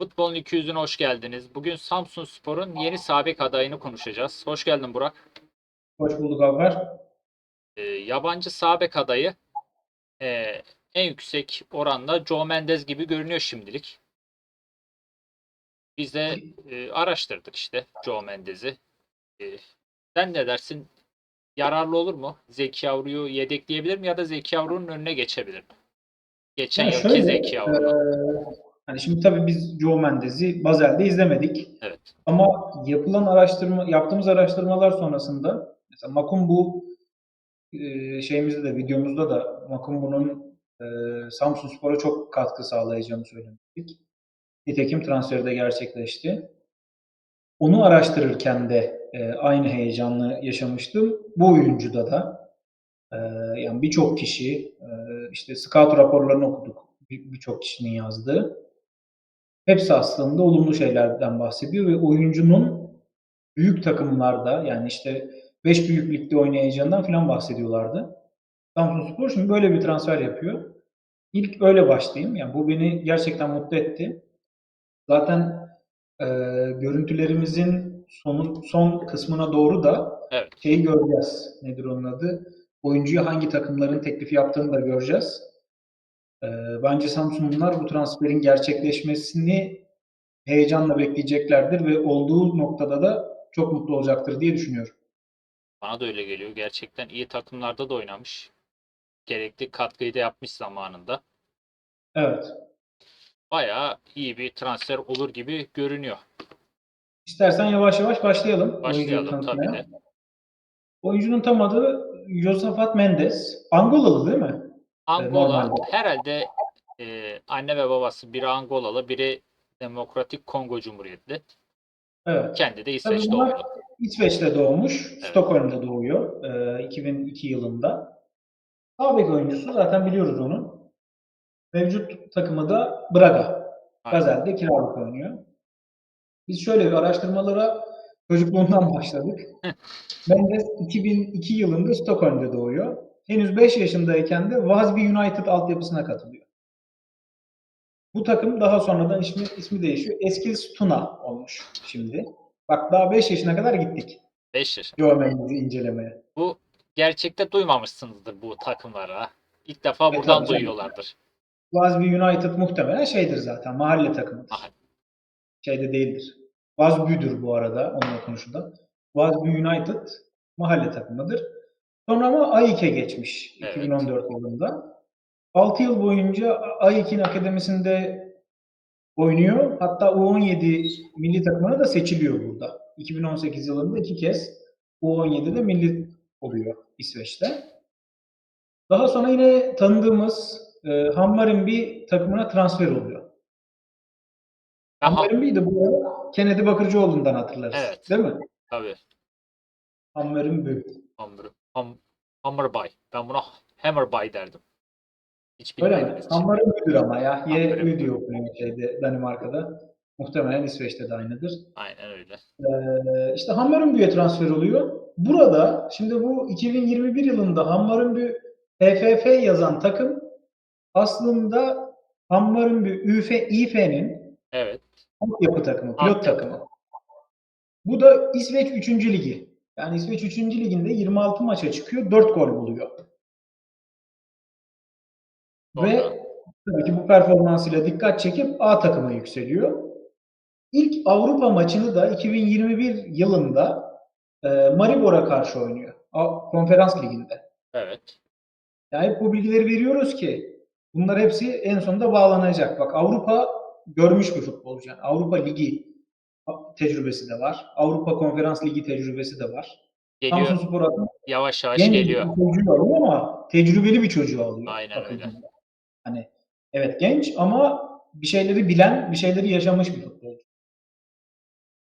Futbolun 200'üne hoş geldiniz. Bugün Samsun Spor'un yeni sabek adayını konuşacağız. Hoş geldin Burak. Hoş bulduk Alper. Ee, yabancı sabek adayı ee, en yüksek oranda Joe Mendes gibi görünüyor şimdilik. Biz de e, araştırdık işte Joe Mendes'i. E, sen ne dersin? Yararlı olur mu? Zeki Yavru'yu yedekleyebilir mi ya da Zeki Yavru'nun önüne geçebilir mi? Geçen Yani yılki şöyle, Zeki Yavru. eee, hani şimdi tabii biz Joe Mendes'i Bazel'de izlemedik. Evet. Ama yapılan araştırma, yaptığımız araştırmalar sonrasında mesela Makumbu eee şeyimizde de videomuzda da Makumbu'nun eee Samsun Spor'a çok katkı sağlayacağını söylemiştik. Nitekim transferi de gerçekleşti. Onu araştırırken de eee, aynı heyecanlı yaşamıştım. Bu oyuncuda da eee, yani birçok kişi işte scout raporlarını okuduk. Bir- Birçok kişinin yazdığı. Hepsi aslında olumlu şeylerden bahsediyor ve oyuncunun büyük takımlarda yani işte 5 büyük ligde oynayacağından falan bahsediyorlardı. Samsunspor şimdi böyle bir transfer yapıyor. İlk öyle başlayayım. Yani bu beni gerçekten mutlu etti. Zaten e, görüntülerimizin sonun, son kısmına doğru da Evet. şeyi göreceğiz. Nedir onun adı? Oyuncuya hangi takımların teklifi yaptığını da göreceğiz. E, bence Samsunlular bu transferin gerçekleşmesini heyecanla bekleyeceklerdir ve olduğu noktada da çok mutlu olacaktır diye düşünüyorum. Bana da öyle geliyor. Gerçekten iyi takımlarda da oynamış. Gerekli katkıyı da yapmış zamanında. Evet. Bayağı iyi bir transfer olur gibi görünüyor. İstersen yavaş yavaş başlayalım. Başlayalım tabii de. Oyuncunun tam adı Josafat Mendes. Angolalı değil mi? Angola herhalde e, anne ve babası biri Angolalı, biri Demokratik Kongo Cumhuriyeti. Evet. Kendi de Tabii İsveç bunlar doğumlu. İsveç'te doğmuş. Evet. Stockholm'da doğuyor. e, 2002 yılında. Sağ bek oyuncusu zaten biliyoruz onu. Mevcut takımı da Braga. Gazel'de kiralık oynuyor. Biz şöyle bir araştırmalara çocukluğundan başladık. Mendes 2002 yılında Stockholm'da doğuyor. Henüz 5 yaşındayken de Wasby United altyapısına katılıyor. Bu takım daha sonradan ismi, ismi değişiyor. Eskilstuna olmuş şimdi. Bak daha 5 yaşına kadar gittik. 5 yaş. Joe Mendes'i incelemeye. Bu gerçekte duymamışsınızdır bu takımları. ha. İlk defa E, buradan duyuyorlardır. Wasby United muhtemelen şeydir zaten. Mahalle takımıdır. Mahalle. Şeyde değildir. Wasby'dür bu arada onunla konuşulan. Wasby United mahalle takımıdır. Sonra ama AİK'e geçmiş Evet. 2014 yılında. 6 yıl boyunca AİK'in akademisinde oynuyor. Hatta U17 milli takımına da seçiliyor burada. 2018 yılında iki kez U17'de milli oluyor İsveç'te. Daha sonra yine tanıdığımız e, Hammarby takımına transfer oluyor. Ben ha- Hammarby de bu arada Kennedy Bakırcıoğlu'ndan hatırlarız. Evet. Değil mi? tabii. Hammarby. Hammer, ham, Hammerbay. Ben buna Hammerbay derdim. Hiç Öyle mi? Hammarby'dir ama ya. Y diyor okunuyor şeyde Danimarka'da. Muhtemelen İsveç'te de aynıdır. Aynen öyle. Ee, işte Hammarby'ye transfer oluyor. Burada şimdi bu 2021 yılında Hammarby TFF yazan takım aslında Hammarby UF İF'nin Evet. yapı takımı, pilot Altyapı. takımı. Bu da İsveç 3. ligi. Yani İsveç 3. liginde 26 maça çıkıyor, 4 gol buluyor. Sonra Ve tabii ki bu performansıyla dikkat çekip A takıma yükseliyor. İlk Avrupa maçını da 2021 yılında e, Maribor'a karşı oynuyor. A- Konferans liginde. evet. Yani bu bilgileri veriyoruz ki bunlar hepsi en sonunda bağlanacak. Bak Avrupa görmüş bir futbolcu. Yani Avrupa Ligi tecrübesi de var. Avrupa Konferans Ligi tecrübesi de var. Geliyor. Samsunspor adına Yavaş yavaş genç geliyor. bir çocuğu alıyor ama tecrübeli bir çocuğu alıyor. Aynen öyle. Hani evet genç ama bir şeyleri bilen, bir şeyleri yaşamış bir futbolcu.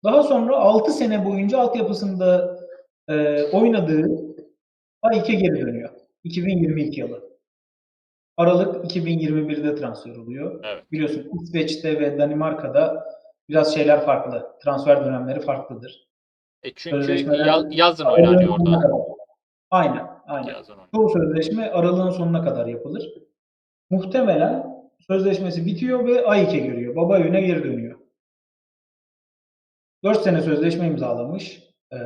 Daha sonra 6 sene boyunca altyapısında e, oynadığı A2'ye geri dönüyor. 2022 yılı. Aralık 2021'de transfer oluyor. Evet. Biliyorsun İsveç'te ve Danimarka'da biraz şeyler farklı. Transfer dönemleri farklıdır. E çünkü Sözleşmeler- ya- yazın oynanıyor orada. Aynen, aynen. Yazın. Çoğu sözleşme aralığın sonuna kadar yapılır. Muhtemelen sözleşmesi bitiyor ve AİK'e giriyor. Baba evine geri dönüyor. 4 sene sözleşme imzalamış. Ee,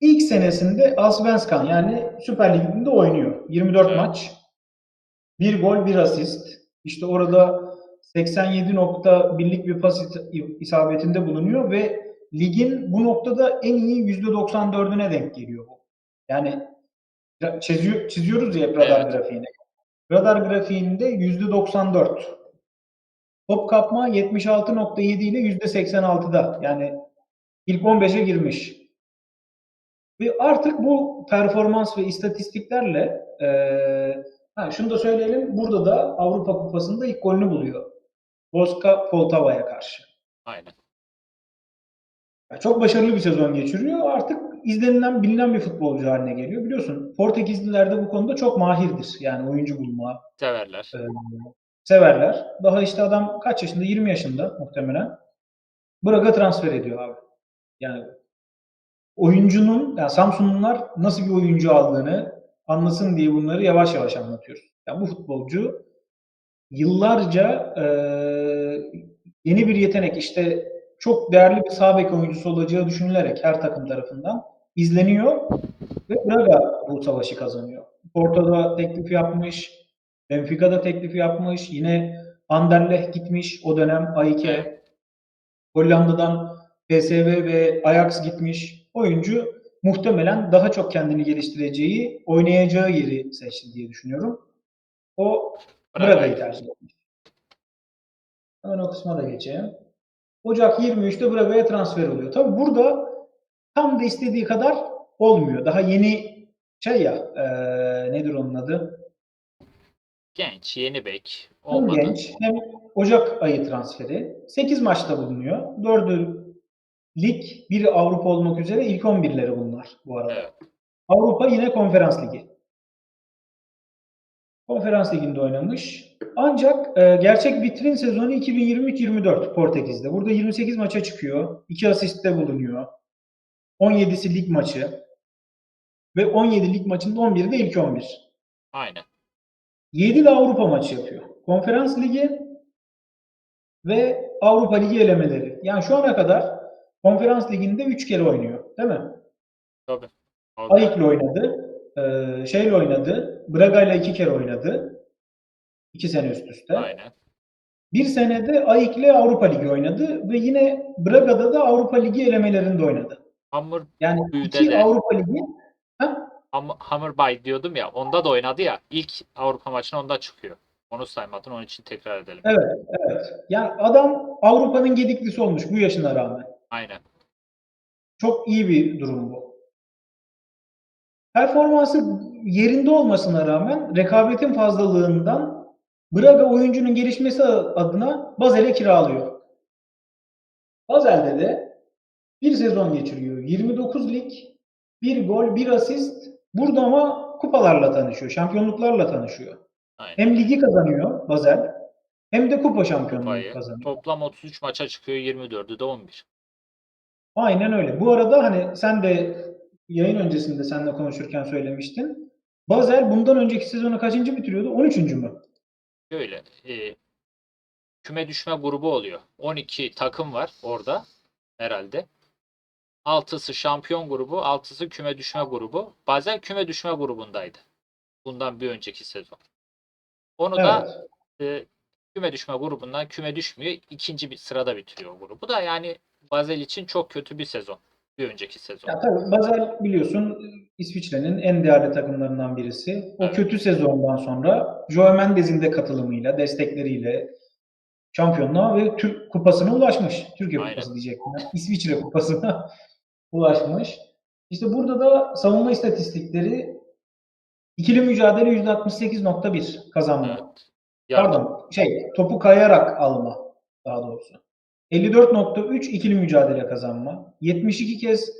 ilk senesinde Allsvenskan yani Süper Lig'inde oynuyor. 24 Evet. maç. 1 gol, 1 asist. İşte orada 87.1'lik bir pas isabetinde bulunuyor ve ligin bu noktada en iyi %94'üne denk geliyor bu. Yani ya- çiziyor, çiziyoruz ya radar Evet. grafiğini. Radar grafiğinde %94. Top kapma 76.7 ile %86'da. Yani ilk 15'e girmiş. Ve artık bu performans ve istatistiklerle eee ha, şunu da söyleyelim. Burada da Avrupa Kupası'nda ilk golünü buluyor. Boska Poltava'ya karşı. Aynen. Ya Çok başarılı bir sezon geçiriyor. Artık izlenilen, bilinen bir futbolcu haline geliyor. Biliyorsun Portekizliler de bu konuda çok mahirdir. Yani oyuncu bulma, Severler. e, severler. Daha işte adam kaç yaşında? 20 yaşında muhtemelen. Braga transfer ediyor abi. Yani oyuncunun, yani Samsunlular nasıl bir oyuncu aldığını anlasın diye bunları yavaş yavaş anlatıyoruz. Yani bu futbolcu yıllarca e, yeni bir yetenek işte çok değerli bir sağ bek oyuncusu olacağı düşünülerek her takım tarafından izleniyor ve Braga bu savaşı kazanıyor. Porto'da teklif yapmış, Benfica'da teklif yapmış, yine Anderlecht gitmiş o dönem AIK, Hollanda'dan PSV ve Ajax gitmiş. Oyuncu muhtemelen daha çok kendini geliştireceği, oynayacağı yeri seçti diye düşünüyorum. O Braga'yı tercih etmiş. Hemen o kısma da geçeyim. Ocak 23'te Braga'ya transfer oluyor. Tabi burada tam da istediği kadar olmuyor. Daha yeni şey ya, eee, nedir onun adı? Genç, yeni bek. Hem Olmadı. genç hem Ocak ayı transferi. 8 maçta bulunuyor. 4'ü lig, biri Avrupa olmak üzere ilk 11'leri bunlar bu arada. Evet. Avrupa yine konferans ligi. Konferans liginde oynamış. Ancak e, gerçek vitrin sezonu 2023-24 Portekiz'de. Burada 28 maça çıkıyor. 2 asiste bulunuyor. 17'si lig maçı. Ve 17 lig maçında 11'i de ilk 11. Aynen. 7 de Avrupa maçı yapıyor. Konferans Ligi ve Avrupa Ligi elemeleri. Yani şu ana kadar Konferans Ligi'nde 3 kere oynuyor. Değil mi? Tabii. AYK'le oynadı. E, şeyle oynadı. Braga'yla 2 kere oynadı. 2 sene üst üste. Aynen. Bir senede AYK'le Avrupa Ligi oynadı ve yine Braga'da da Avrupa Ligi elemelerinde oynadı. Hamur, Yani iki de. Avrupa Ligi ha? Ham, Hammerbay diyordum ya. Onda da oynadı ya. İlk Avrupa maçına onda çıkıyor. Onu saymadın. Onun için tekrar edelim. Evet, evet. Yani adam Avrupa'nın gediklisi olmuş bu yaşına rağmen. Aynen. Çok iyi bir durum bu. Performansı yerinde olmasına rağmen rekabetin fazlalığından Braga oyuncunun gelişmesi adına Basel'e kiralıyor. Basel'de de bir sezon geçiriyor. 29 lig, bir gol, bir asist. Burada ama kupalarla tanışıyor, şampiyonluklarla tanışıyor. Aynen. Hem ligi kazanıyor Basel, hem de kupa şampiyonluğu Kupayı. kazanıyor. Toplam 33 maça çıkıyor. 24'ü de 11. Aynen öyle. Bu arada hani sen de yayın öncesinde seninle konuşurken söylemiştin. Basel bundan önceki sezonu kaçıncı bitiriyordu? 13. mü? Böyle e, küme düşme grubu oluyor. 12 takım var orada herhalde. 6'sı şampiyon grubu, 6'sı küme düşme grubu. Bazen küme düşme grubundaydı. Bundan bir önceki sezon. Onu da Evet. e, küme düşme grubundan küme düşmüyor. ikinci bir sırada bitiriyor grubu da yani Basel için çok kötü bir sezon. Bir önceki sezon. Ya tabii Basel biliyorsun İsviçre'nin en değerli takımlarından birisi. O Evet. kötü sezondan sonra Joe Mendes'in de katılımıyla, destekleriyle şampiyonluğa ve Türk kupasına ulaşmış. Türkiye Aynen. kupası diyecektim. ben. İsviçre kupasına ulaşmış. İşte burada da savunma istatistikleri ikili mücadele %68.1 kazanma. Evet. Yardım. Pardon, şey, topu kayarak alma daha doğrusu. 54.3 ikili mücadele kazanma. 72 kez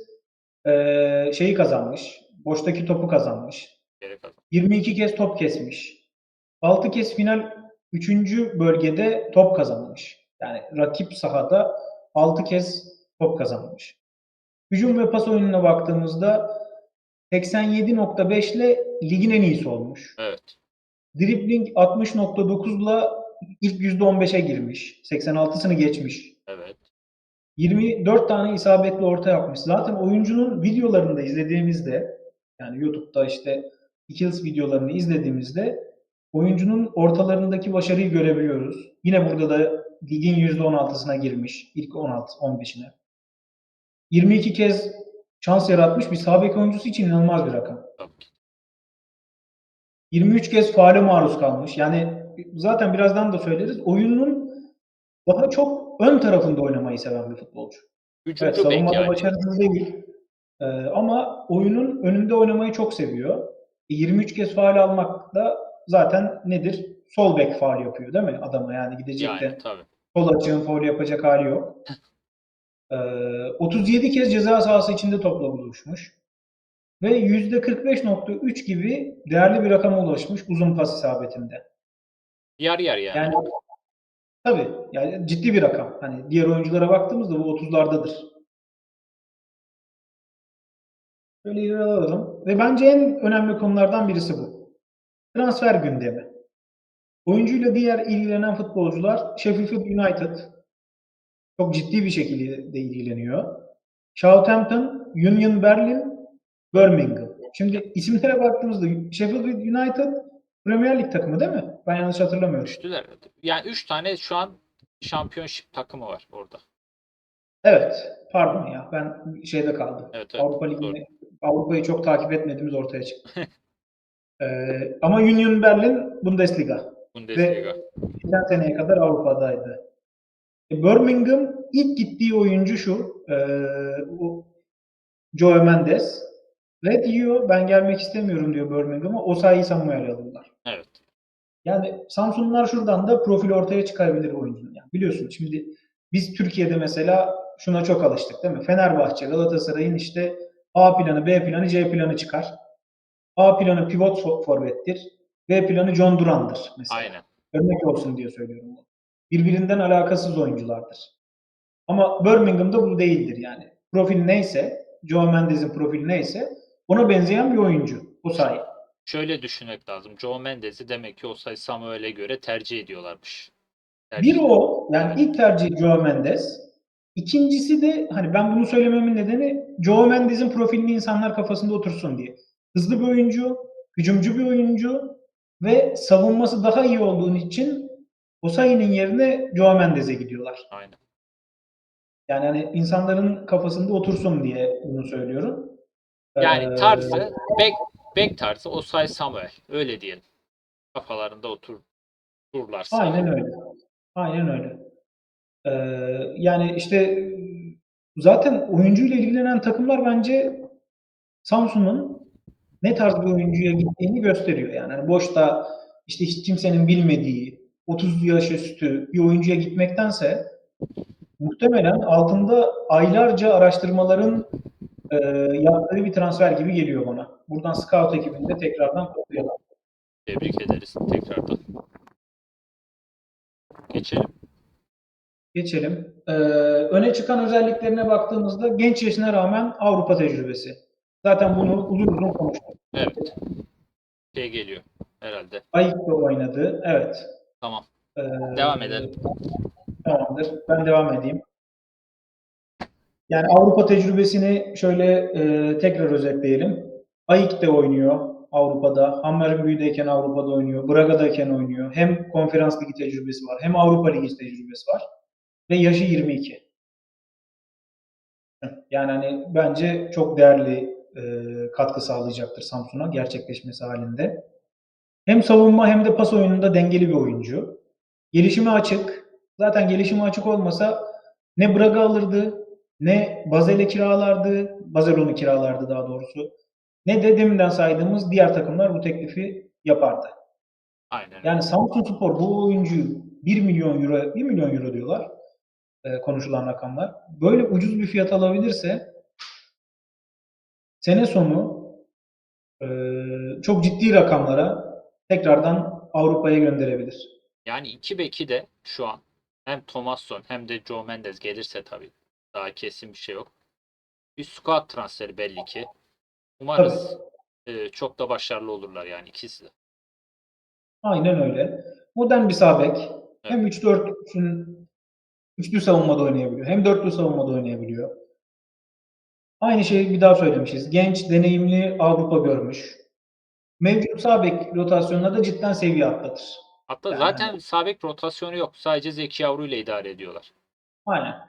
eee, şeyi kazanmış. Boştaki topu kazanmış. Geri kazan. 22 kez top kesmiş. 6 kez final 3. bölgede top kazanmış. Yani rakip sahada 6 kez top kazanmış. Hücum ve pas oyununa baktığımızda 87.5 ile ligin en iyisi olmuş. Evet. Dribbling 60.9'la ilk %15'e girmiş. 86'sını geçmiş. Evet. 24 tane isabetli orta yapmış. Zaten oyuncunun videolarını da izlediğimizde yani YouTube'da işte Kills videolarını izlediğimizde oyuncunun ortalarındaki başarıyı görebiliyoruz. Yine burada da ligin %16'sına girmiş. ilk 16 15'ine. 22 kez şans yaratmış bir sağ bek oyuncusu için inanılmaz bir rakam. Tabii ki. 23 kez faale maruz kalmış. Yani zaten birazdan da söyleriz. Oyunun daha çok ön tarafında oynamayı seven bir futbolcu. Evet, Üçüncü bek savunmada yani. başarısız değil. Ee, ama oyunun önünde oynamayı çok seviyor. E, 23 kez faal almak da zaten nedir? Sol bek faal yapıyor değil mi adama? Yani gidecek de Yani tabii. sol açığın faul yapacak hali yok. Ee, 37 kez ceza sahası içinde topla buluşmuş. Ve %45.3 gibi değerli bir rakama ulaşmış uzun pas isabetinde. Yer yer yani. Yani tabii yani ciddi bir rakam. Hani diğer oyunculara baktığımızda bu 30'lardadır. Böyle alalım. Ve bence en önemli konulardan birisi bu. Transfer gündemi. Oyuncuyla diğer ilgilenen futbolcular Sheffield United çok ciddi bir şekilde ilgileniyor. Southampton, Union Berlin, Birmingham. Şimdi isimlere baktığımızda Sheffield United Premier Lig takımı değil mi? Ben yanlış hatırlamıyorum. Düştüler. Yani 3 tane şu an şampiyonşip takımı var orada. Evet. Pardon ya. Ben şeyde kaldım. Evet, evet. Avrupa. Ligi'ni Avrupa'yı çok takip etmediğimiz ortaya çıktı. Ee, ama Union Berlin Bundesliga. Bundesliga. Geçen seneye kadar Avrupa'daydı. E, Birmingham ilk gittiği oyuncu şu. E, Joe Mendes. Red diyor ben gelmek istemiyorum diyor Birmingham'a. Osayi Samuel'i alırlar. Evet. Yani Samsunlar şuradan da profil ortaya çıkarabilir oyuncunun. Yani biliyorsun şimdi biz Türkiye'de mesela şuna çok alıştık değil mi? Fenerbahçe, Galatasaray'ın işte A planı, B planı, C planı çıkar. A planı pivot fo- forvettir. B planı John Duran'dır mesela. Aynen. Örnek olsun diye söylüyorum bunu. Birbirinden alakasız oyunculardır. Ama Birmingham'da bu değildir yani. Profil neyse, Joe Mendes'in profili neyse ona benzeyen bir oyuncu. O sayı. Şöyle düşünmek lazım. Joe Mendes'i demek ki Osay Samuel'e göre tercih ediyorlarmış. Tercih. Bir o, yani ilk tercih Joe Mendes. İkincisi de hani ben bunu söylememin nedeni Joe Mendes'in profilini insanlar kafasında otursun diye. Hızlı bir oyuncu, hücumcu bir oyuncu ve savunması daha iyi olduğu için Osayi'nin yerine Joe Mendes'e gidiyorlar. Aynen. Yani hani insanların kafasında otursun diye bunu söylüyorum. Yani Ee, tarzı bek bek tarzı Osay Samuel. Öyle diyelim. Kafalarında otur durlarsa. Aynen öyle. Aynen öyle. Ee, yani işte zaten oyuncuyla ilgilenen takımlar bence Samsun'un ne tarz bir oyuncuya gittiğini gösteriyor. Yani hani boşta işte hiç kimsenin bilmediği 30 yaş üstü bir oyuncuya gitmektense muhtemelen altında aylarca araştırmaların e, yaptığı bir transfer gibi geliyor bana. Buradan scout ekibinde tekrardan kutlayalım. Tebrik ederiz tekrardan. Geçelim. Geçelim. Ee, öne çıkan özelliklerine baktığımızda genç yaşına rağmen Avrupa tecrübesi. Zaten bunu uzun uzun konuştuk. Evet. Şey geliyor herhalde. Ayık'ta oynadı. Evet. Tamam. Ee, Devam edelim. Tamamdır. Ben devam edeyim. Yani Avrupa tecrübesini şöyle e, tekrar özetleyelim. Ayık'ta oynuyor Avrupa'da. Hammarby'deyken Avrupa'da oynuyor. Braga'dayken oynuyor. Hem konferans ligi tecrübesi var. Hem Avrupa ligi tecrübesi var. Ve yaşı 22. Yani hani bence çok değerli e, katkı sağlayacaktır Samsun'a gerçekleşmesi halinde. Hem savunma hem de pas oyununda dengeli bir oyuncu. Gelişime açık. Zaten gelişime açık olmasa ne Braga alırdı, ne Bazel'e kiralardı, Basel onu kiralardı daha doğrusu. Ne de deminden saydığımız diğer takımlar bu teklifi yapardı. Aynen. Yani Samsun Spor bu oyuncuyu 1 milyon euro, 1 milyon euro diyorlar e, konuşulan rakamlar. Böyle ucuz bir fiyat alabilirse sene sonu e, çok ciddi rakamlara tekrardan Avrupa'ya gönderebilir. Yani iki beki de şu an hem Thomasson hem de Joe Mendes gelirse tabii daha kesin bir şey yok. Bir squad transferi belli ki. Umarız e, çok da başarılı olurlar yani ikisi de. Aynen öyle. Modern bir sağ bek. Hem 3-4'ün üçlü savunmada oynayabiliyor. Hem dörtlü savunmada oynayabiliyor. Aynı şeyi bir daha söylemişiz. Genç, deneyimli, Avrupa görmüş. Mevcut sağ bek rotasyonunda da cidden seviye atlatır. Hatta Yani- zaten sabek rotasyonu yok. Sadece Zeki Yavru ile idare ediyorlar. Aynen.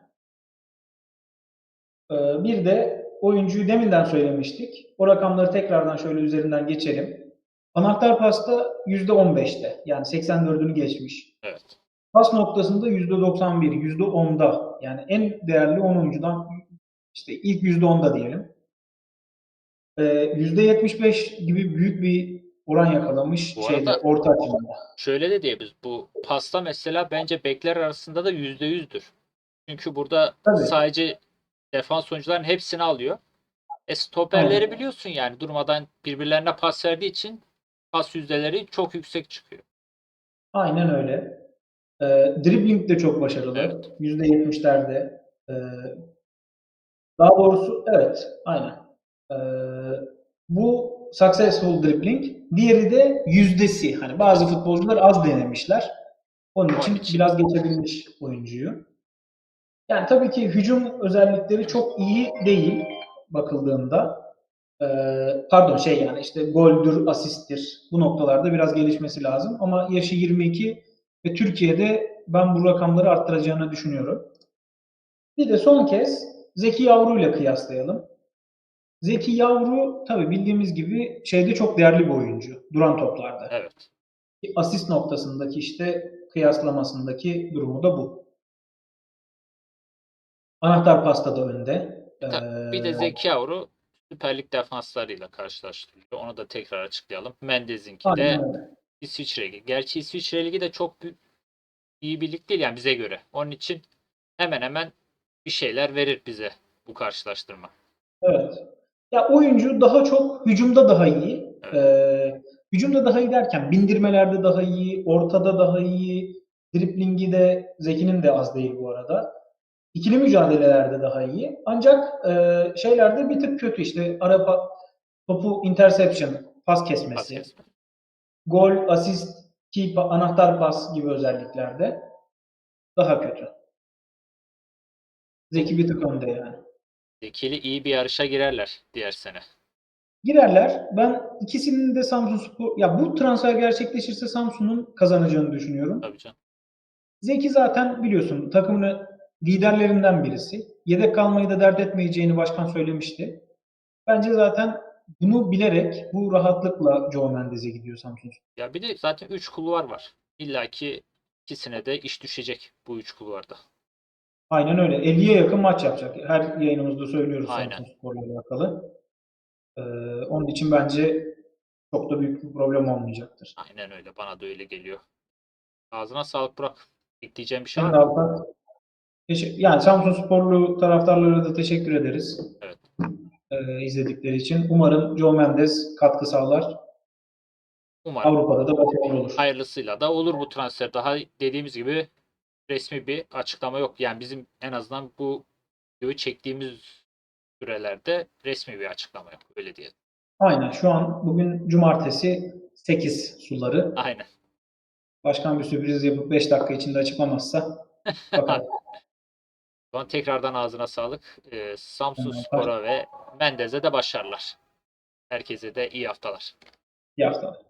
Ee, bir de oyuncuyu deminden söylemiştik. O rakamları tekrardan şöyle üzerinden geçelim. Anahtar pasta %15'te. Yani 84'ünü geçmiş. Evet. Pas noktasında %91, %10'da. Yani en değerli 10 oyuncudan işte ilk %10'da diyelim. Ee, %75 gibi büyük bir oran yakalamış Bu şeyde, arada- orta açımında. Şöyle de diyebiliriz. Bu pasta mesela bence bekler arasında da %100'dür. Çünkü burada Tabii. sadece defans oyuncuların hepsini alıyor. E stoperleri Aynen. biliyorsun yani durmadan birbirlerine pas verdiği için pas yüzdeleri çok yüksek çıkıyor. Aynen öyle. Ee, dribbling de çok başarılı. Evet. %70'lerde. Ee, daha doğrusu evet, aynen. Ee, bu successful dribbling. Diğeri de yüzdesi. Hani bazı futbolcular az denemişler. Onun için. biraz geçebilmiş oyuncuyu. Yani tabii ki hücum özellikleri çok iyi değil bakıldığında. Ee, pardon şey yani işte goldür, asisttir. Bu noktalarda biraz gelişmesi lazım. Ama yaşı 22 ve Türkiye'de ben bu rakamları arttıracağını düşünüyorum. Bir de son kez Zeki Yavru ile kıyaslayalım. Zeki Yavru tabii bildiğimiz gibi şeyde çok değerli bir oyuncu. Duran toplarda. Evet. Asist noktasındaki işte kıyaslamasındaki durumu da bu. Anahtar pasta da önde. Ta- Bir Ee, de Zeki Yavru Süper Lig defanslarıyla karşılaştırılıyor. Onu da tekrar açıklayalım. Mendez'inki de. İsviçre Ligi. Gerçi İsviçre Ligi de çok iyi bir lig değil yani bize göre. Onun için hemen hemen bir şeyler verir bize bu karşılaştırma. Evet. Ya oyuncu daha çok hücumda daha iyi. Ee, hücumda daha iyi derken bindirmelerde daha iyi, ortada daha iyi, driblingi de Zeki'nin de az değil bu arada. İkili mücadelelerde daha iyi. Ancak e, şeylerde bir tık kötü işte ara pa- topu interception, pas kesmesi, Pas kesme. gol, asist, ki anahtar pas gibi özelliklerde daha kötü. Zeki bir tık önde yani. Zekili iyi bir yarışa girerler diğer sene. Girerler. Ben ikisinin de Samsun Spor ya bu transfer gerçekleşirse Samsun'un kazanacağını düşünüyorum. Tabii canım. Zeki zaten biliyorsun takımın liderlerinden birisi. Yedek kalmayı da dert etmeyeceğini başkan söylemişti. Bence zaten bunu bilerek bu rahatlıkla Joe Mendes'e gidiyor Samsun. Ya bir de zaten 3 kulvar var. İlla ki ikisine de iş düşecek bu 3 kulvarda. Aynen öyle. 50'ye yakın maç yapacak. Her yayınımızda söylüyoruz Aynen. Samsun Spor'la alakalı. Ee, onun için bence çok da büyük bir problem olmayacaktır. Aynen öyle. Bana da öyle geliyor. Ağzına sağlık Burak. Ekleyeceğim bir şey var mı? Yani Samsun Sporlu taraftarlara da teşekkür ederiz. Evet. Ee, izledikleri için. Umarım Joe Mendes katkı sağlar. Umarım Avrupa'da da başarılı olur. hayırlısıyla da olur bu transfer. Daha dediğimiz gibi resmi bir açıklama yok. Yani bizim en azından bu videoyu çektiğimiz sürelerde resmi bir açıklama yok. Öyle diyelim. Aynen. Şu an bugün cumartesi 8 suları. Aynen. Başkan bir sürpriz yapıp 5 dakika içinde açıklamazsa bakalım. Zaman tekrardan ağzına sağlık. Ee, Samsun. Spor'a ve Mendez'e de başarılar. Herkese de iyi haftalar. İyi haftalar.